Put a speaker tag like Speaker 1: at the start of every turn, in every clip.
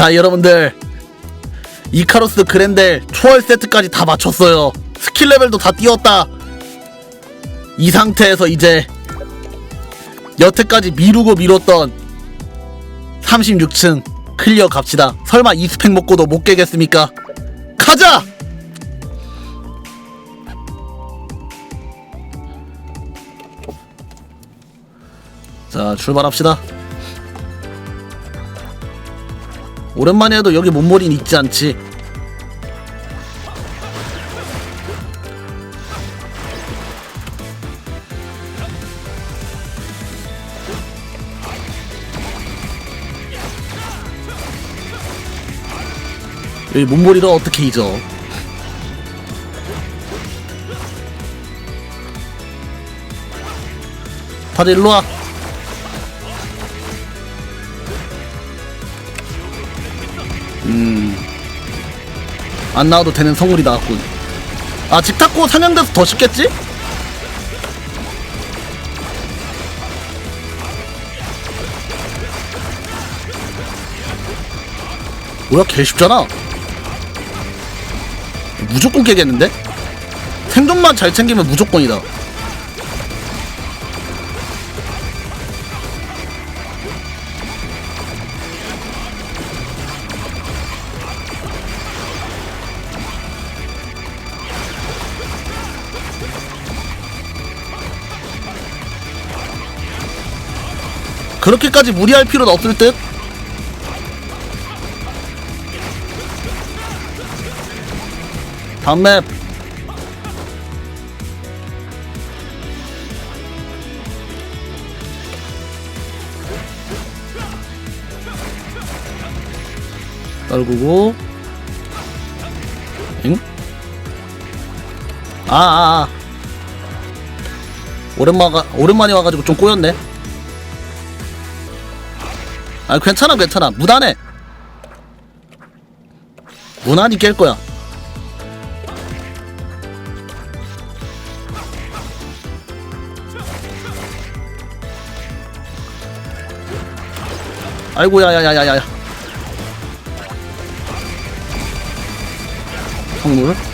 Speaker 1: 자 여러분들. 이카로스 그랜델 초월 세트까지 다 맞췄어요. 스킬 레벨도 다 띄웠다. 이 상태에서 이제 여태까지 미루고 미뤘던 36층 클리어 갑시다. 설마 이 스펙 먹고도 못 깨겠습니까? 가자! 자 출발합시다 오랜만에 해도 여기 몸머리는 있지 않지. 여기 몸머리를 어떻게 잊어? 다들 일로와 안 나와도 되는 성물이 나왔군. 아, 집 탔고 사냥돼서 더 쉽겠지? 뭐야, 개 쉽잖아. 무조건 깨겠는데? 생존만 잘 챙기면 무조건이다. 그렇게까지 무리할 필요는 없을 듯? 다음 맵 떨구고 응? 아, 아, 아. 오랜만에, 오랜만에 와가지고 좀 꼬였네. 아 괜찮아 괜찮아. 무난해. 무난히 깰 거야. 아이고 야야야야야. 성물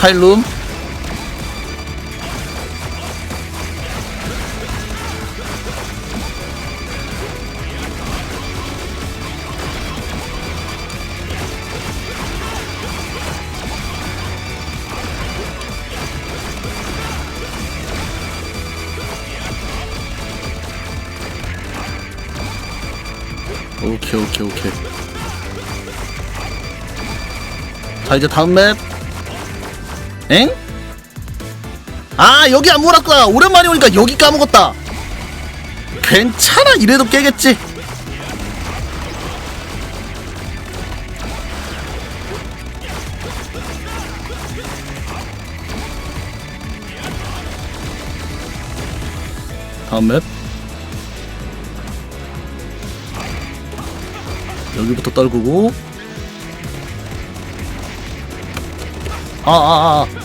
Speaker 1: 칼룸. 오케이 오케이 오케이. 자 이제 다음 맵 엥? 아 여기 안 몰았구나 오랜만에 오니까 여기 까먹었다. 괜찮아. 이래도 깨겠지. 다음 맵. 여기부터 떨구고. 아아아. 그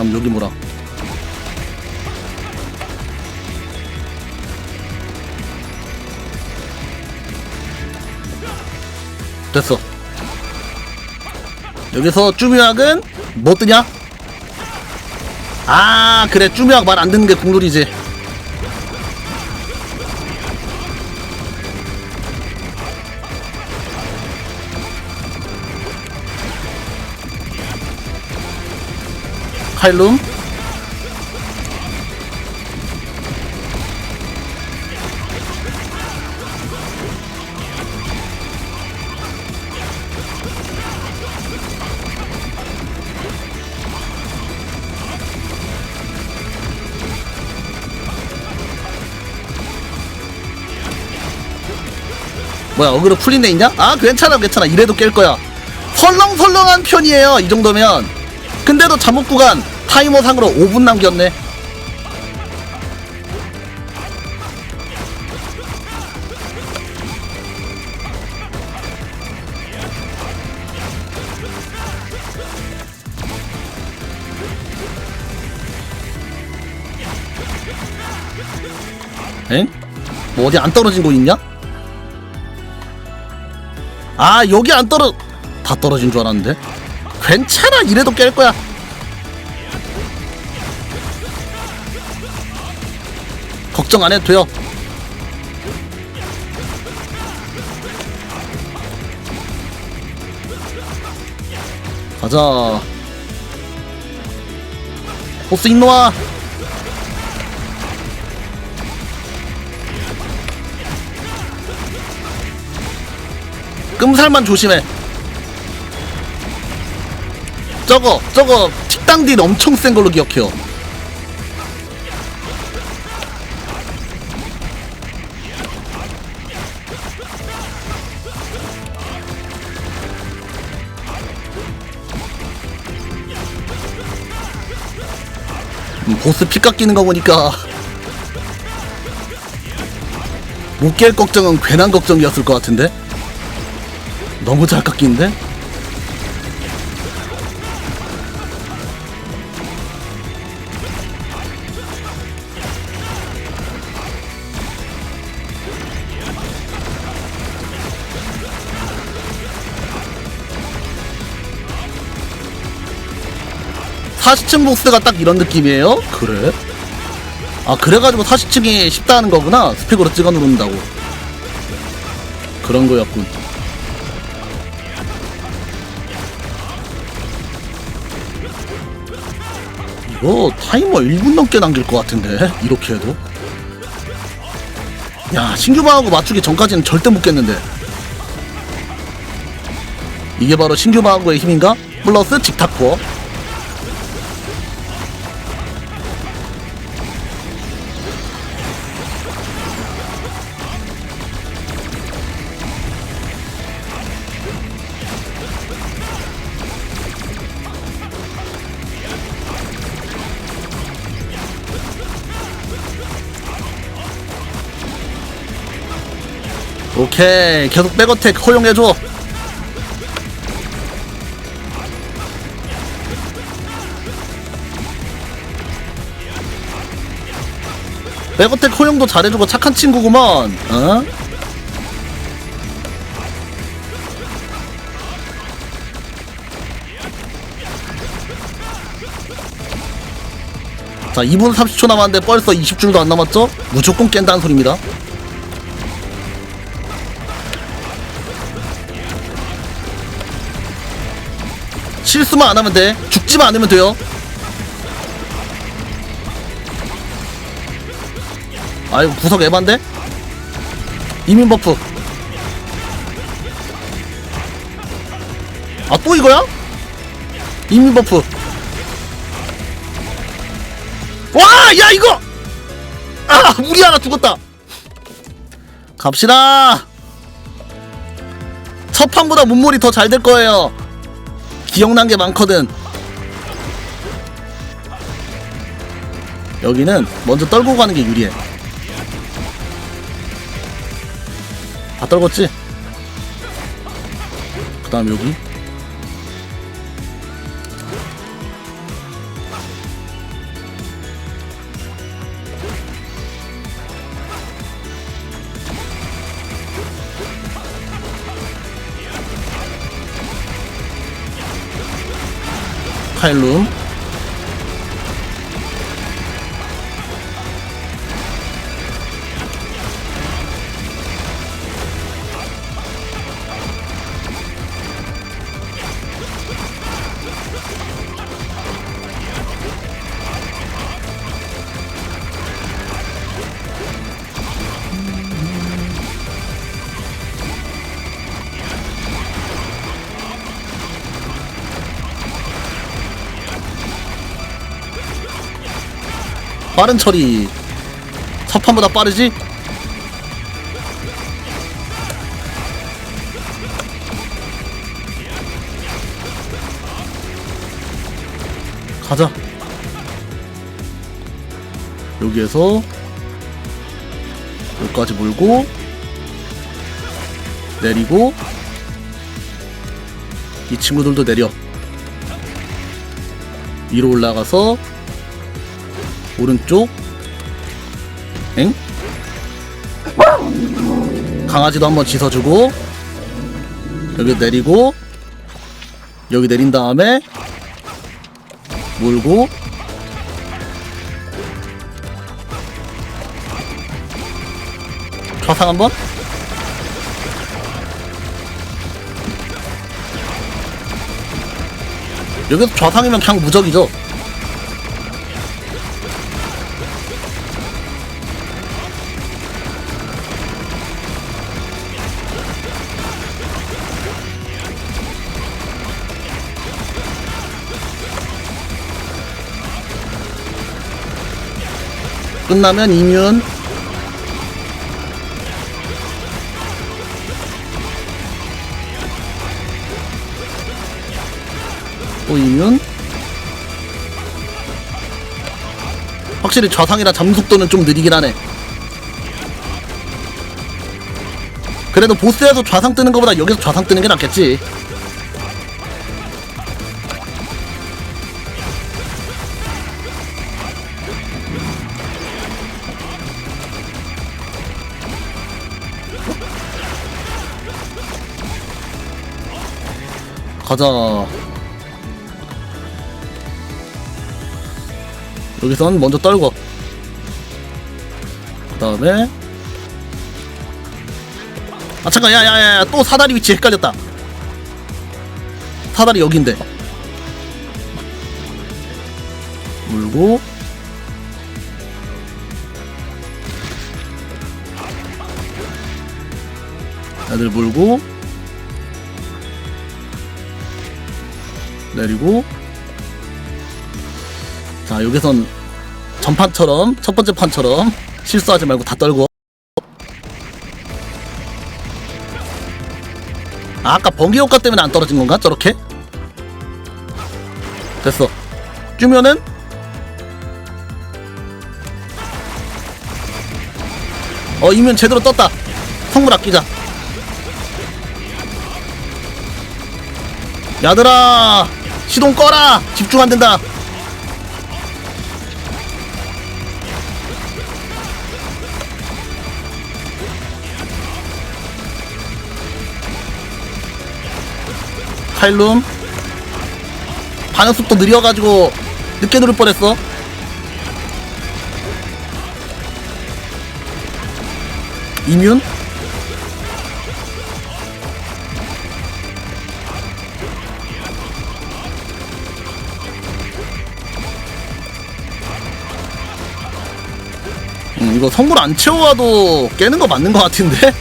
Speaker 1: 다음 여기 뭐라? 됐어. 여기서 쭈미약은 뭐 뜨냐? 아 그래. 쭈미약 말안 듣는 게 국룰이지 칼룸? 뭐야 어그로 풀린 데 있냐? 아 괜찮아 괜찮아. 이래도 깰 거야. 설렁설렁한 편이에요 이 정도면 근데도 잠옷 구간 타이머 상으로 5분 남겼네 엥? 뭐 어디 안 떨어진 곳 있냐? 아 여기 안 떨어 다 떨어진 줄 알았는데 괜찮아 이래도 깰 거야. 걱정 안 해도 돼요. 가자. 보스 인노아. 끔살만 조심해 저거 저거 식당 딜 엄청 센 걸로 기억해요 음, 보스 피 깎이는 거 보니까 못 깰 걱정은 괜한 걱정이었을 것 같은데 너무 잘 깎이는데? 사시층 보스가 딱 이런 느낌이에요? 그래? 아 그래가지고 사시층이 쉽다는 거구나 스펙으로 찍어 누른다고 그런 거였군 이거 타이머 1분 넘게 남길 것 같은데 이렇게 해도 야 신규 방하고 맞추기 전까지는 절대 못 깼는데 이게 바로 신규 방하고의 힘인가? 플러스 직타코 오케이 계속 백어택 허용해줘 백어택 허용도 잘해주고 착한 친구구먼 어? 자 2분 30초 남았는데 벌써 20줄도 안 남았죠? 무조건 깬다는 소리입니다 실수만 안 하면 돼. 죽지만 않으면 돼요. 아이고 구석 에반데? 이민 버프. 아 또 이거야? 이민 버프. 와, 야 이거. 아, 우리 하나 죽었다. 갑시다. 첫 판보다 문물이 더 잘 될 거예요. 기억난 게 많거든. 여기는 먼저 떨고 가는 게 유리해. 다 떨궜지? 그 다음 여기. 파일 빠른 처리. 첫 판보다 빠르지? 가자. 여기에서 여기까지 몰고 내리고 이 친구들도 내려. 위로 올라가서 오른쪽. 엥? 강아지도 한번 짖어주고 여기 내리고 여기 내린 다음에 물고. 좌상 한번? 여기서 좌상이면 그냥 무적이죠 끝나면 이면. 또 이면. 확실히 좌상이라 잠속도는 좀 느리긴 하네. 그래도 보스에서 좌상 뜨는 것보다 여기서 좌상 뜨는 게 낫겠지 가자. 여기선 먼저 떨고. 그 다음에. 아, 잠깐, 야, 야, 야, 야, 또 사다리 위치 헷갈렸다. 사다리 여긴데. 물고. 애들 물고. 내리고. 자 여기선 전판처럼 첫 번째 판처럼 실수하지 말고 다 떨고. 아, 아까 번개 효과 때문에 안 떨어진 건가? 저렇게? 됐어. 주면은? 어 이면 제대로 떴다. 성물 아끼자. 야들아 시동 꺼라! 집중 안 된다. 카일룸. 반응 속도 느려가지고 늦게 누를 뻔했어. 이뮨 음, 이거 성물 안 채워와도 깨는 거 맞는 거 같은데?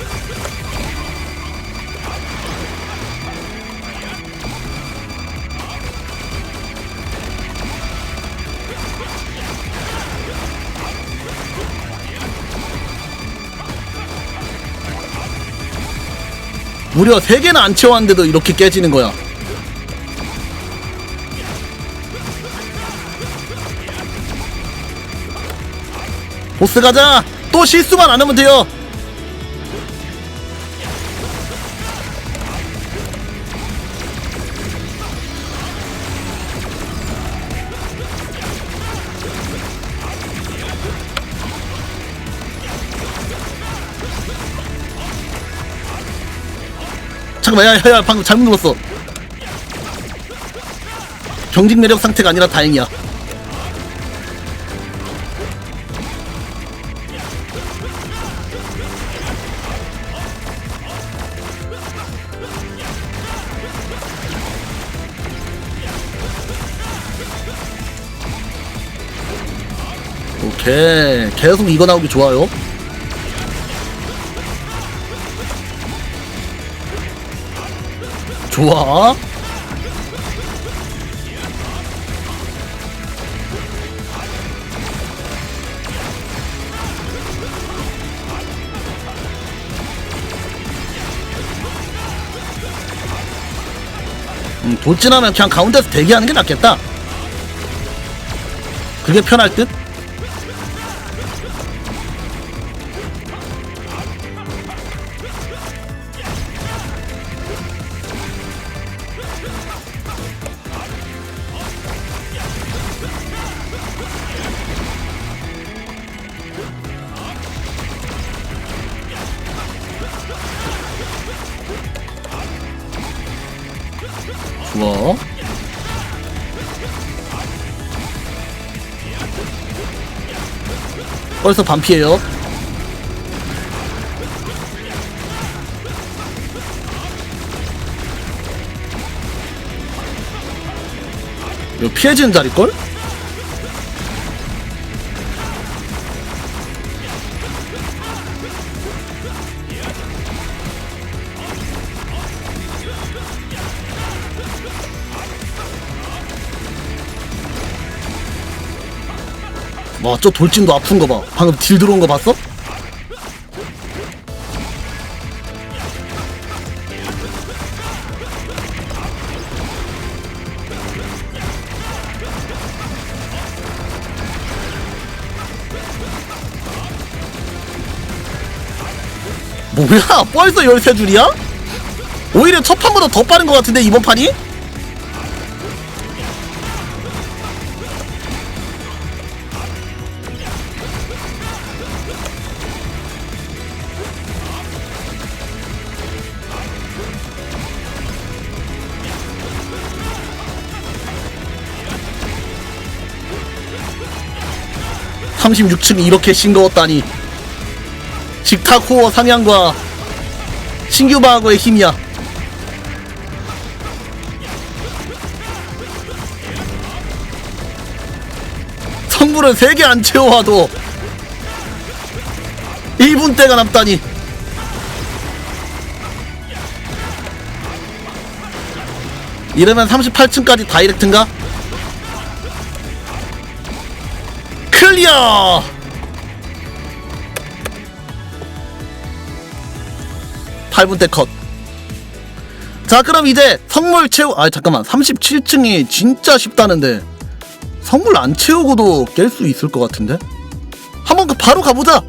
Speaker 1: 무려 3개나 안 채웠는데도 이렇게 깨지는 거야. 보스 가자! 또 실수만 안 하면 돼요! 잠깐만, 야, 야, 야, 방금 잘못 눌렀어. 경직 매력 상태가 아니라 다행이야. 오케이 계속 이거 나오기 좋아요. 좋아. 음, 돌진하면 그냥 가운데서 대기하는 게 낫겠다. 그게 편할 듯? 좋아. 벌써 반피해요. 이거 피해지는 자리걸? 와, 저 돌진도 아픈 거 봐. 방금 딜 들어온 거 봤어? 뭐야? 벌써 13줄이야? 오히려 첫 판보다 더 빠른 것 같은데, 이번 판이? 36층이 이렇게 싱거웠다니. 직타코어 상향과 신규 방어의 힘이야. 성물을 3개 안 채워와도 1분 때가 남다니. 이러면 38층까지 다이렉트인가? 클리어! 팔분대 컷. 자, 그럼 이제 성물 채우, 아, 잠깐만. 37층이 진짜 쉽다는데. 성물 안 채우고도 깰 수 있을 것 같은데? 한번 그 바로 가보자!